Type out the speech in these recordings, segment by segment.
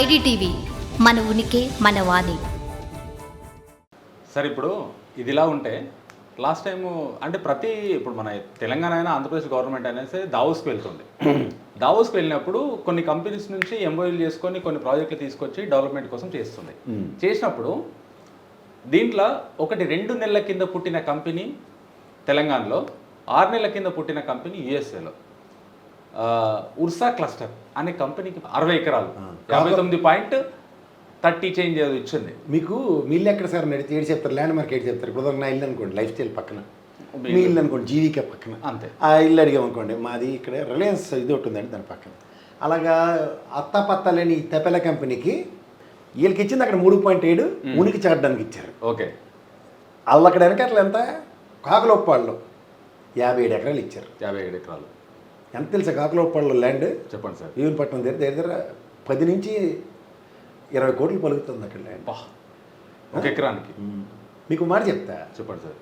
IDTV మన ఉనికి మన వాణి. సార్ ఇప్పుడు ఇది ఇలా ఉంటే లాస్ట్ టైం అంటే ప్రతి ఇప్పుడు మన తెలంగాణ అయినా ఆంధ్రప్రదేశ్ గవర్నమెంట్ అనేసి దావోస్కి వెళ్తుంది. దావోస్కి వెళ్ళినప్పుడు కొన్ని కంపెనీస్ నుంచి ఎంఓయూలు చేసుకొని కొన్ని ప్రాజెక్టులు తీసుకొచ్చి డెవలప్మెంట్ కోసం చేస్తుంది. చేసినప్పుడు దీంట్లో ఒకటి రెండు నెలల కింద పుట్టిన కంపెనీ తెలంగాణలో ఆరు నెలల కింద పుట్టిన కంపెనీ యుఎస్ఏలో. Ursa cluster. అనే కంపెనీకి అరవై ఎకరాలు. యాభై తొమ్మిది పాయింట్ థర్టీ చేంజ్ ఇచ్చింది. మీకు మీ ఇల్లు ఎక్కడ సార్? నడితే ఏడు చెప్తారు ల్యాండ్ మార్క్ ఏడు చెప్తారు. ఇప్పుడు నా ఇల్లు అనుకోండి లైఫ్ స్టైల్ పక్కన. మీ ఇల్లు. అనుకోండి జీవిక పక్కన. అంతే. ఆ ఇల్లు అడిగాం అనుకోండి మాది ఇక్కడ రిలయన్స్ ఇది ఒకటి ఉందండి దాని పక్కన. అలాగా అత్తాపత్త లేని తెపెల కంపెనీకి వీళ్ళకి ఇచ్చింది అక్కడ మూడు పాయింట్ ఏడు ఉనికి చాటడానికి ఇచ్చారు. ఓకే. వాళ్ళు అక్కడ వెనకట్ల ఎంత? కాకులోప్పాళ్ళు. యాభై ఏడు ఎకరాలు ఇచ్చారు. యాభై ఏడు ఎకరాలు. ఎంత తెలుసా? కాకులోప్పాళ్ళు ల్యాండ్. చెప్పండి సార్. పట్టణం దగ్గర దగ్గర దగ్గర పది నుంచి ఇరవై కోట్లు పలుకుతుంది అక్కడ ల్యాండ్. ఒక ఎకరానికి. మీకు మాట చెప్తా. చెప్పండి సార్.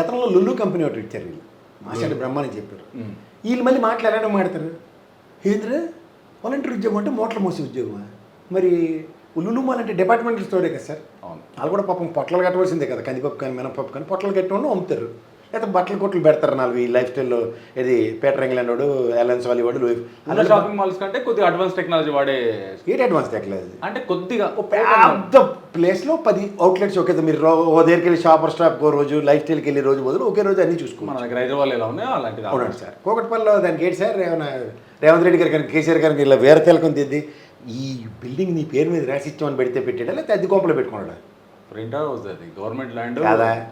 గతంలో లుల్లు కంపెనీ ఒకటి ఇచ్చారు వీళ్ళు. మాస్టర్ బ్రహ్మాని చెప్పారు. వీళ్ళు మళ్ళీ మాట్లాడారని మాడతారు ఏంద్ర? వాలంటీర్ ఉద్యోగం అంటే మోటార్ మోసే ఉద్యోగమా? మరి లుల్లు అంటే డిపార్ట్మెంటల్ స్టోరే కదా సార్? అవును. వాళ్ళు కూడా పాపం పొట్టలు కట్టవలసిందే కదా. కందిపప్పు కానీ మినపప్పు కానీ పొట్టలు కట్టడం అమ్ముతారు. లేకపోతే బట్టల కొట్లు పెడతారు నాలుగు ఈ లైఫ్ స్టైల్లో ఇది పీటర్ ఇంగ్లాండ్ వాడు ఎలన్స్ వాలి వాడు అన్న షాపింగ్ మాల్స్ కంటే కొద్దిగా అడ్వాన్స్ టెక్నాలజీ వాడే ఏంటి అడ్వాన్స్ తెక్కలేదు అంటే కొద్దిగా పెద్ద ప్లేస్లో పది అవుట్లెట్స్ ఒకే మీరు ఓ దగ్గరికి వెళ్ళి షాపర్ స్టాప్ ఓ రోజు లైఫ్ స్టైల్కి వెళ్ళి రోజు బదులు ఒకే రోజు అన్ని చూసుకోవాలి మన దగ్గర హైదరాబాద్ ఎలా ఉన్నాయో అలాంటిది అవునండి సార్. కోకట్పల్లిలో దానికి ఏంటి సార్ ఏమైనా రేవంత్ రెడ్డి గారు కానీ కేసీఆర్ గారికి ఇలా వేరే తెలకం దిద్ది ఈ బిల్డింగ్ నీ పేరు మీద రాసిచ్చామని పెడితే పెట్టాడా లేకపోతే అద్దె కోపలో పెట్టుకున్నాడా? రెంట్ హౌస్ అది గవర్నమెంట్ ల్యాండ్?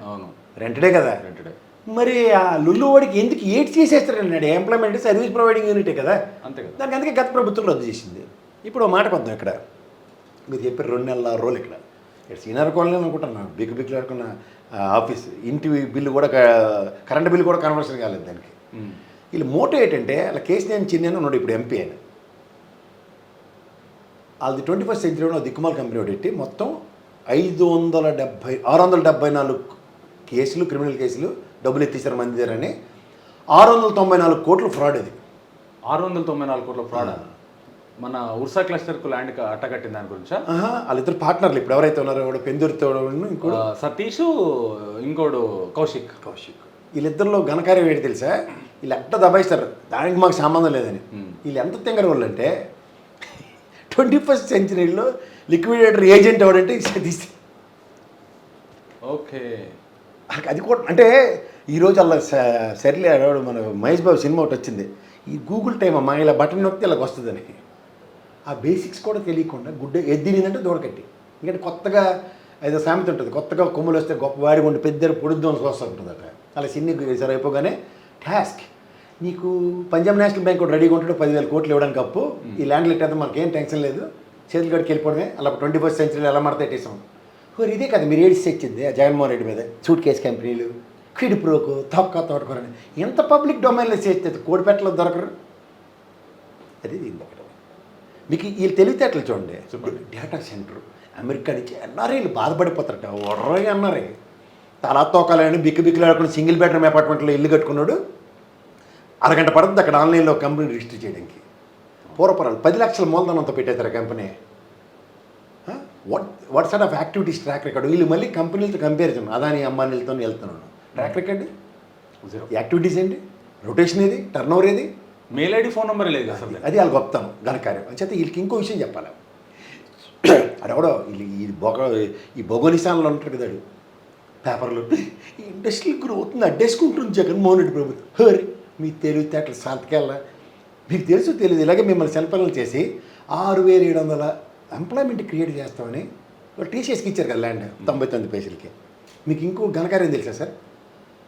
అవును. రెంటడే కదా. రెంటెడ్ మరి ఆ లుల్లు వాడికి ఎందుకు ఏడ్ చేసేస్తారన్నాడు ఎంప్లాయ్మెంట్ సర్వీస్ ప్రొవైడింగ్ యూనిటే కదా? అంతే కదా. దానికి అందుకే గత ప్రభుత్వం రద్దు చేసింది. ఇప్పుడు మాట కొద్దాం ఇక్కడ. మీరు చెప్పారు రెండు నెలల రోజులు ఇక్కడ. ఇక్కడ సీనియర్ కాలనీ అనుకుంటున్నా బిగ్గు బిగ్గులు ఆడుకున్న ఆఫీస్ ఇంటి బిల్లు కూడా కరెంట్ బిల్లు కూడా కన్వర్షన్ కాలేదు దానికి. వీళ్ళు మోటో ఏంటంటే అలా కేసీఆర్ చిన్న ఉన్నాడు ఇప్పుడు ఎంపీ అని వాళ్ళది ట్వంటీ ఫస్ట్ సెంచరీలో దిక్కుమాల కంపెనీ ఒకటి పెట్టి మొత్తం ఐదు వందల డెబ్భై ఆరు వందల డెబ్బై నాలుగు కేసులు క్రిమినల్ కేసులు డబ్బులు ఎత్తేసారు మంది దగ్గర అని ఆరు వందల తొంభై నాలుగు కోట్లు ఫ్రాడ్ ఇది. ఆరు వందల తొంభై నాలుగు కోట్ల ఫ్రాడ్ మన ఉర్సా క్లస్టర్కు ల్యాండ్ అట్టగట్టిన దాని గురించా? వాళ్ళిద్దరు పార్ట్నర్లు ఇప్పుడు ఎవరైతే ఉన్నారో వాడు పెందుర్తో ఇంకోటి ఆ, సతీష్ ఇంకోడు కౌశిక్. కౌశిక్. వీళ్ళిద్దరిలో ఘనకార్యం ఏంటి తెలుసా? వీళ్ళు ఎట్ట దబాయిస్తారు? దానికి మాకు సంబంధం లేదని. వీళ్ళు ఎంత తింగర వాళ్ళు అంటే ట్వంటీ ఫస్ట్ సెంచరీలో లిక్విడేటర్ ఏజెంట్ ఎవడంటే సతీష్ ఓకే. అది కూడా అంటే ఈరోజు అలా సర్లే మన మహేష్ బాబు సినిమా ఒకటి వచ్చింది. ఈ గూగుల్ టైం అమ్మా ఇలా బటన్ నొక్కితే ఇలాగ వస్తుందని. ఆ బేసిక్స్ కూడా తెలియకుండా గుడ్డ ఎద్దినిందంటే దూడకట్టి. ఎందుకంటే కొత్తగా ఏదో సామెత ఉంటుంది కొత్తగా కొమ్ములు వస్తే గొప్ప వాడి ఉండి పెద్ద పొడుద్దాం వస్తూ ఉంటుందట అలా సిన్ని సరే అయిపోగానే టాస్క్. నీకు పంజాబ్ నేషనల్ బ్యాంక్ కూడా రెడీగా ఉంటాడు పదివేల కోట్లు ఇవ్వడానికి అప్పు ఈ ల్యాండ్ లెట్ మనకేం టెన్షన్ లేదు. చేతులు గడికి వెళ్ళిపోవడమే. అలా ట్వంటీ ఫస్ట్ సెంచరీలో ఎలా మడతెట్టేసాం ఇదే కదా మీరు ఏడిసి తెచ్చింది ఆ జగన్మోహన్ రెడ్డి మీద సూట్ కేస్ కంపెనీలు. కిడ్ ప్రోకు తొక్క తోటకూరని. ఎంత పబ్లిక్ డొమైన్లో చేస్తే కోడిపెట్టలో దొరకరు? అది దీని ఒకటి మీకు వీళ్ళు తెలివితేటలు చూడండి. Data centre. అమెరికా నుంచి ఎన్ఆర్ఐలు బాధపడిపోతారట. ఒర్రగా అన్నారే. తలా తోకాలని బిక్కు బిక్కులు ఆడుకుని సింగిల్ బెడ్రూమ్ అపార్ట్మెంట్లో ఇల్లు కట్టుకున్నాడు. అరగంట పడుతుంది అక్కడ ఆన్లైన్లో కంపెనీ రిజిస్టర్ చేయడానికి. పూర్వపరాలు. పది లక్షల మూలధనంతో పెట్టేశారు company. What what side of activities track record వీళ్ళు మళ్ళీ కంపెనీలతో కంపారిజన్ అదాని అంబానీలతో వెళ్తున్నాను ట్రాక్ రికార్డ్ జీరో యాక్టివిటీస్ ఏంటి? రొటేషన్ ఏది? టర్న్ ఓవర్ ఏది? మెయిల్ ఐడి ఫోన్ నెంబర్ లేదు అసలు అది వాళ్ళ గొప్పతనం ఘనకార్యం. అంచేత వీళ్ళకి ఇంకో విషయం చెప్పాలి. అడవడో వీళ్ళు ఈ బొగ ఈ బొగనిశాలలో ఉంటారు కదా. పేపర్లు. ఈ ఇండస్ట్రీ గ్రోత్ అడ్డేసుకుంటుంది జగన్మోహన్ రెడ్డి ప్రభుత్వం. హరి మీ తెలివితేటలు సంతకెళ్ళ మీకు తెలుసు తెలియదు. ఇలాగే మిమ్మల్ని సెల్ఫలను చేసి ఆరు వేల ఏడు వందల ఎంప్లాయ్మెంట్ క్రియేట్ చేస్తామని టీసీఎస్కి ఇచ్చారు కదా ల్యాండ్ తొంభై తొమ్మిది పైసలకి. మీకు ఇంకో ఘనకార్యం తెలుసా సార్?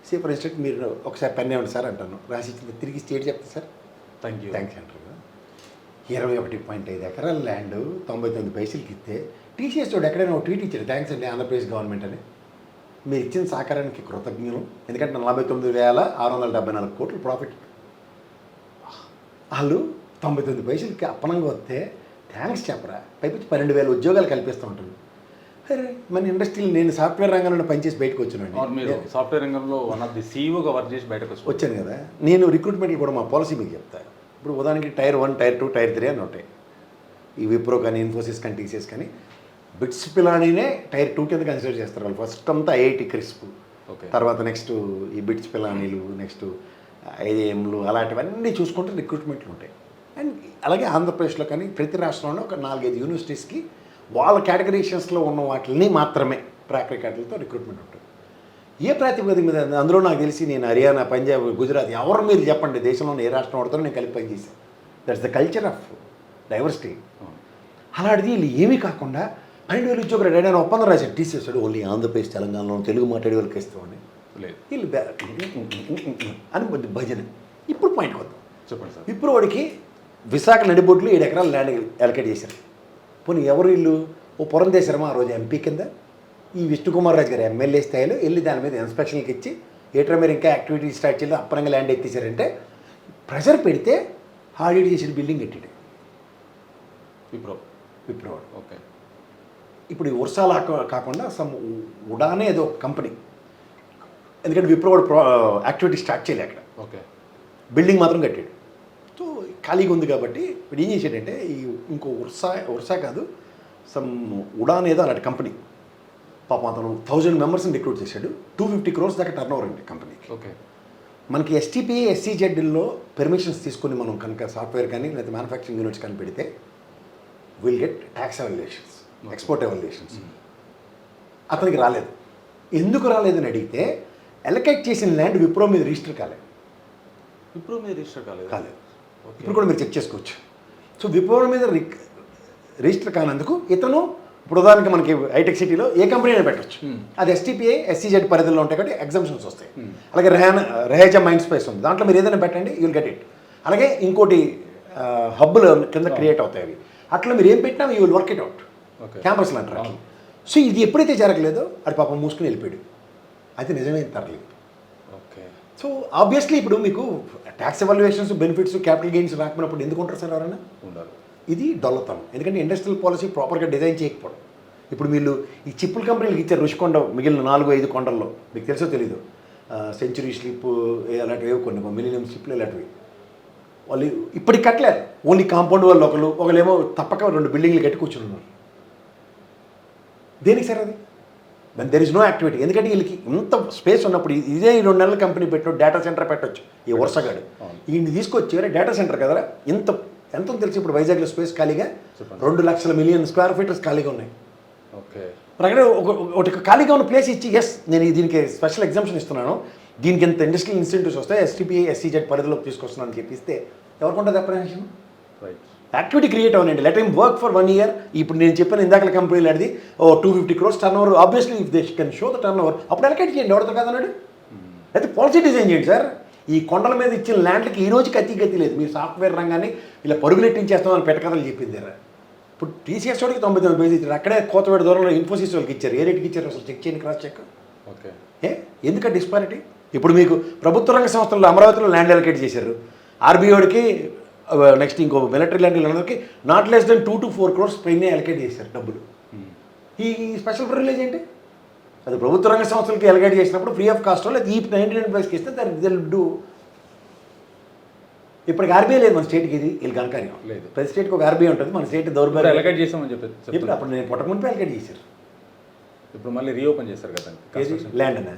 సే ఫర్ ఇన్స్టెంట్ మీరు ఒకసారి పెన్ ఇవ్వండి సార్ అంటాను. రాసి ఇచ్చింది తిరిగి స్టేట్ చెప్తా సార్. థ్యాంక్ యూ థ్యాంక్స్ అంటారు ఇరవై ఒకటి పాయింట్ ఐదు ఎకరాల ల్యాండ్ తొంభై తొమ్మిది పైసలకి ఇస్తే టీసీఎస్ వాడు ఎక్కడైనా ఒక ట్వీట్ ఇచ్చాడు థ్యాంక్స్ అండి ఆంధ్రప్రదేశ్ గవర్నమెంట్ అని. మీరు ఇచ్చిన సహకారానికి కృతజ్ఞులు. ఎందుకంటే నలభై తొమ్మిది వేల ఆరు వందల డెబ్బై నాలుగు కోట్లు ప్రాఫిట్ వాళ్ళు తొంభై తొమ్మిది పైసలకి అప్పనంగా వస్తే థ్యాంక్స్ చెప్పరా. పైపించి పన్నెండు వేల ఉద్యోగాలు కల్పిస్తూ ఉంటాను అరే మన ఇండస్ట్రీలో నేను సాఫ్ట్వేర్ రంగంలో పనిచేసి బయటకు మీరు సాఫ్ట్వేర్ రంగంలో వన్ ఆఫ్ ది సీఈఓగా వర్క్ చేసి బయటకు వచ్చాను కదా. నేను రిక్రూట్మెంట్లు కూడా మా పాలసీ మీకు చెప్తా. ఇప్పుడు ఉదాహరణకి tier one tier two tier three అని ఉంటాయి. ఈ విప్రో కానీ ఇన్ఫోసిస్ కానీ టీసీఎస్ కానీ బిట్స్ పిలానీనే టైర్ టూ కింద కన్సిడర్ చేస్తారు వాళ్ళు. ఫస్ట్ అంతా ఐఐటి క్రిస్ప్. ఓకే. తర్వాత నెక్స్ట్ ఈ బిట్స్ పిలానీలు నెక్స్ట్ ఐఏఎంలు అలాంటివన్నీ చూసుకుంటే రిక్రూట్మెంట్లు ఉంటాయి. అండ్ అలాగే ఆంధ్రప్రదేశ్లో కానీ ప్రతి రాష్ట్రంలో ఒక నాలుగైదు యూనివర్సిటీస్కి వాళ్ళ కేటగరీషన్స్లో ఉన్న వాటిని మాత్రమే ట్రాక్ రికార్డులతో రిక్రూట్మెంట్ ఉంటుంది. ఏ ప్రాతిపదిక మీద అందులో నాకు తెలిసి నేను హర్యానా పంజాబ్ గుజరాత్ ఎవరు మీరు చెప్పండి దేశంలో ఏ రాష్ట్రం పడతారో నేను కలిపి పనిచేశాను. That's the culture of diversity అలాంటిది వీళ్ళు ఏమీ కాకుండా పన్నెండు వేలు ఉద్యోగులు ఏదైనా ఒప్పందం రాశాడు తీసేస్తాడు ఓన్లీ ఆంధ్రప్రదేశ్ తెలంగాణలో తెలుగు మాట్లాడే వాళ్ళకి ఇస్తామని. లేదు. వీళ్ళు అని కొద్ది భజన. ఇప్పుడు పాయింట్ వద్దాం చెప్పండి సార్. ఇప్పుడు వాడికి విశాఖ నడిబొడ్లు ఏడు ఎకరాలు ల్యాండ్ ఎలకేట్ చేశారు. పోనీ ఎవరు ఇల్లు? ఓ పురంధేశ్వరమ ఆ రోజు ఎంపీ కింద? ఈ విష్ణుకుమార్ రాజు గారు ఎమ్మెల్యే స్థాయిలో వెళ్ళి దాని మీద ఇన్స్పెక్షన్కి ఇచ్చి ఏట్రా మీరు ఇంకా యాక్టివిటీ స్టార్ట్ చేయాలి అప్పనంగా ల్యాండ్ ఎత్తేసారంటే ప్రెషర్ పెడితే ఆడిట్ చేసిన బిల్డింగ్ కట్టాడు. విప్రో. విప్రోవాడు ఓకే. ఇప్పుడు ఈ వర్షాలు కాకుండా సమ్ ఉడానే ఏదో కంపెనీ ఎందుకంటే విప్రోవాడు ప్రో యాక్టివిటీ స్టార్ట్ చేయలే అక్కడ. ఓకే. బిల్డింగ్ మాత్రం కట్టాడు. ఖాళీగా ఉంది కాబట్టి ఇప్పుడు ఏం చేశాడంటే ఈ ఇంకో ఉర్సా ఉర్సా కాదు సమ్ ఉడాన్ ఏదో అలాంటి కంపెనీ. పాపం అతను థౌజండ్ మెంబర్స్ని రిక్రూట్ చేశాడు. టూ ఫిఫ్టీ క్రోర్స్ దాకా టర్న్ ఓవర్ అండి కంపెనీకి ఓకే. మనకి ఎస్టీపీ ఎస్సీజెడ్లో పెర్మిషన్స్ తీసుకొని మనం కనుక సాఫ్ట్వేర్ కానీ లేదా మ్యానుఫ్యాక్చరింగ్ యూనిట్స్ కానీ పెడితే will get tax evolutions export evolutions అతనికి రాలేదు. ఎందుకు రాలేదని అడిగితే ఎలకేట్ చేసిన ల్యాండ్ విప్రో మీద రిజిస్టర్ కాలేదు విప్రో మీద రిజిస్టర్ కాలేదు. కాలేదు. ఇప్పుడు కూడా మీరు చెక్ చేసుకోవచ్చు. సో విప్రో మీద రిక్ రిజిస్టర్ కానందుకు ఇతను ఇప్పుడు ఉదాహరణకి మనకి హైటెక్ సిటీలో ఏ కంపెనీ అయినా పెట్టచ్చు. Hmm. అది ఎస్టీపీఐ ఎస్సీజెడ్ పరిధిలో ఉంటాయి కాబట్టి ఎగ్జామ్షన్స్ వస్తాయి. Hmm. అలాగే రెహాన్ రెహేజా మైండ్ స్పేస్ ఉంది. దాంట్లో మీరు ఏదైనా పెట్టండి యూల్ గెట్ ఇట్ అలాగే ఇంకోటి హబ్బులు కింద క్రియేట్ అవుతాయి అవి. అట్లా మీరు ఏం పెట్టినా you will work it out okay క్యాంపస్లు అంటారు. సో ఇది ఎప్పుడైతే జరగలేదో అది పాపం మూసుకుని వెళ్ళిపోయాడు. అది నిజమే తరలేదు. సో ఆబ్వియస్లీ ఇప్పుడు మీకు tax evaluations benefits capital gains రాకపోయినప్పుడు ఎందుకు ఉంటారు సార్ ఎవరైనా? ఉండాలి ఇది డొల్లతనం. ఎందుకంటే ఇండస్ట్రియల్ పాలసీ ప్రాపర్గా డిజైన్ చేయకపోవడం. ఇప్పుడు వీళ్ళు ఈ చిప్పుల కంపెనీలకు ఇచ్చారు రుషికొండ మిగిలిన నాలుగు ఐదు కొండల్లో మీకు తెలుసో తెలీదు. సెంచురీ స్లిప్ అలాంటివి కొన్ని మిలినియం స్లిప్లు ఇలాంటివి. వాళ్ళు ఇప్పటికి కట్టలేదు. ఓన్లీ కాంపౌండ్ వాళ్ళు ఒకరు ఒకళ్ళేమో తప్పక రెండు బిల్డింగ్లు కట్టి కూర్చుని ఉన్నారు. దేనికి సార్ అది? దెర్ ఇస్ నో యాక్టివిటీ ఎందుకంటే వీళ్ళకి ఇంత స్పేస్ ఉన్నప్పుడు ఇది- ఈ రెండు నెలల కంపెనీ పెట్టు డేటా సెంటర్ పెట్టొచ్చు. ఈ వరుసగాడు. అవును. ఈయన్ని తీసుకొచ్చి డేటా సెంటర్ కదరా? ఇంత ఎంత తెలిసి ఇప్పుడు వైజాగ్లో స్పేస్ ఖాళీగా. రెండు లక్షల మిలియన్ స్క్వేర్ ఫీటర్స్ ఖాళీగా ఉన్నాయి. ఓకే. అక్కడ ఒక ఒకటి ఖాళీగా ఉన్న ప్లేస్ ఇచ్చి ఎస్ నేను దీనికి స్పెషల్ ఎగ్జామ్షన్ ఇస్తున్నాను. దీనికి ఎంత ఇండస్ట్రియల్ ఇన్సెంటివ్స్ వస్తాయి ఎస్టీపీఐ ఎస్సీజెడ్ పరిధిలోకి తీసుకొస్తున్నాను అని చెప్పిస్తే ఎవరికి ఉంటుంది apprehension right activity create అవ్వనండి. Let him work for one year ఇప్పుడు నేను చెప్పిన ఇందాకల కంపెనీలు అడిది ఓ two fifty crores turnover obviously if they can show the turnover అప్పుడు ఎలకేట్ చేయండి ఎవరితో కాదన్నాడు అయితే పాలసీ డిజైన్ చేయండి సార్ ఈ కొండల మీద ఇచ్చిన ల్యాండ్లకి ఈ రోజు కత్తి గతి లేదు. మీరు సాఫ్ట్వేర్ రంగాన్ని ఇలా పరుగులెట్టించేస్తామని పెట్టకథలు చెప్పింది ఇప్పుడు టీసీఎస్ వాడికి తొంభై తొమ్మిది పేజీ ఇచ్చారు. అక్కడే కోతవేడ దూరంలో ఇన్ఫోసిస్ వాళ్ళకి ఇచ్చారు. ఏ రేట్కి ఇచ్చారు అసలు? చెక్ చేయండి క్రాస్ చెక్ ఓకే. ఏ? ఎందుక డిస్పారిటీ ఇప్పుడు మీకు ప్రభుత్వ రంగ సంస్థల్లో అమరావతిలో ల్యాండ్ అలొకేట్ చేశారు. ఆర్బీఓడికి నెక్స్ట్ ఇంకో మిలిటరీ ల్యాండ్ అందరికీ not less than two to four crores పైన అలొకేట్ చేశారు డబ్బులు. ఈ స్పెషల్ ప్రివిలేజ్ ఏంటి? అది ప్రభుత్వ రంగ సంస్థలకి అలొకేట్ చేసినప్పుడు ఫ్రీ ఆఫ్ కాస్ట్ లేదా ఈ నైంటీ నైన్ ప్రైస్కి ఇస్తే దానికి దిల్ డూ ఇప్పటికి ఆర్బీఐ లేదు మన స్టేట్కి ఇది వీళ్ళు కనకార్యం లేదు. ప్రతి స్టేట్కి ఒక ఆర్బీఐ ఉంటుంది మన స్టేట్ దౌర్భాగ్యం. ఎలకేట్ చేసామని చెప్పి ఇప్పుడు. అప్పుడు నేను పుట్టకముందే అలొకేట్ చేశారు. ఇప్పుడు మళ్ళీ రీఓపెన్ చేస్తారు కదా కన్స్ట్రక్షన్ ల్యాండ్ అన్న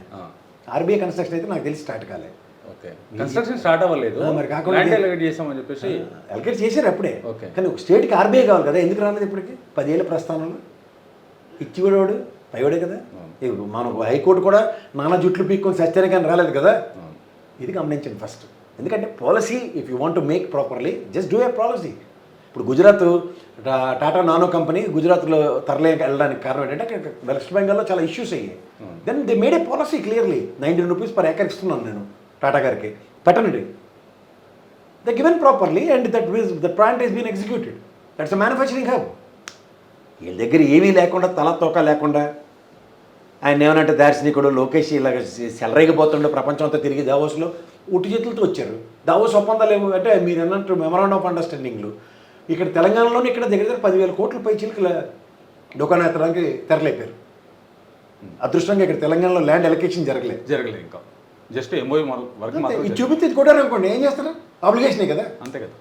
ఆర్బీఐ కన్స్ట్రక్షన్ అయితే నాకు తెలిసి స్టార్ట్ కాలే. ఓకే. కన్స్ట్రక్షన్ స్టార్ట్ అవ్వలేదు. మరి కాకుండా ఎలకేట్ చేసామని చెప్పేసి అలకేట్ చేశారు అప్పుడే. ఓకే. కానీ ఒక స్టేట్కి ఆర్బీఐ కావాలి కదా ఎందుకు రాలేదు ఇప్పటికి? పదేళ్ళ ప్రస్థానంలో. ఇచ్చివాడు పైవాడే కదా. మన హైకోర్టు కూడా నానా జుట్లు పీక్కొని సత్యానికి కానీ రాలేదు కదా. ఇది గమనించండి ఫస్ట్ ఎందుకంటే policy if you want to make properly just do a policy ఇప్పుడు గుజరాత్ టాటా నానో కంపెనీ గుజరాత్లో తరలే వెళ్ళడానికి కారణం ఏంటంటే అక్కడ వెస్ట్ బెంగాల్లో చాలా ఇష్యూస్ అయ్యాయి. Then they made a policy clearly nineteen rupees per acre ఇస్తున్నాను నేను. టాటా గారికి. పెట్టనండి. The given properly and that the plant is been executed that's a manufacturing hub వీళ్ళ దగ్గర ఏమీ లేకుండా తల తోక లేకుండా ఆయన ఏమనంటే దార్శనికుడు లోకేష్ ఇలాగ సెలరేగిపోతుండే ప్రపంచం అంతా తిరిగి దావోస్లో ఉట్టి చేతులతో వచ్చారు. దావోస్ ఒప్పందాలు ఏమో అంటే మీరు అన్నట్టు మెమరాండం ఆఫ్ అండర్స్టాండింగ్లు ఇక్కడ తెలంగాణలోనే ఇక్కడ దగ్గర దగ్గర పదివేల కోట్ల పై చిలుకల దుకాణం ఎత్తడానికి తెరలేపారు. అదృష్టంగా ఇక్కడ తెలంగాణలో ల్యాండ్ ఎలకేషన్ జరగలేదు. జరగలేదు ఇంకా. జస్ట్ ఎంఓయూ వర్క్ మాత్రం ఇది ఇది కూడా అనుకోండి ఏం చేస్తారు? అప్లికేషనే కదా? అంతే కదా.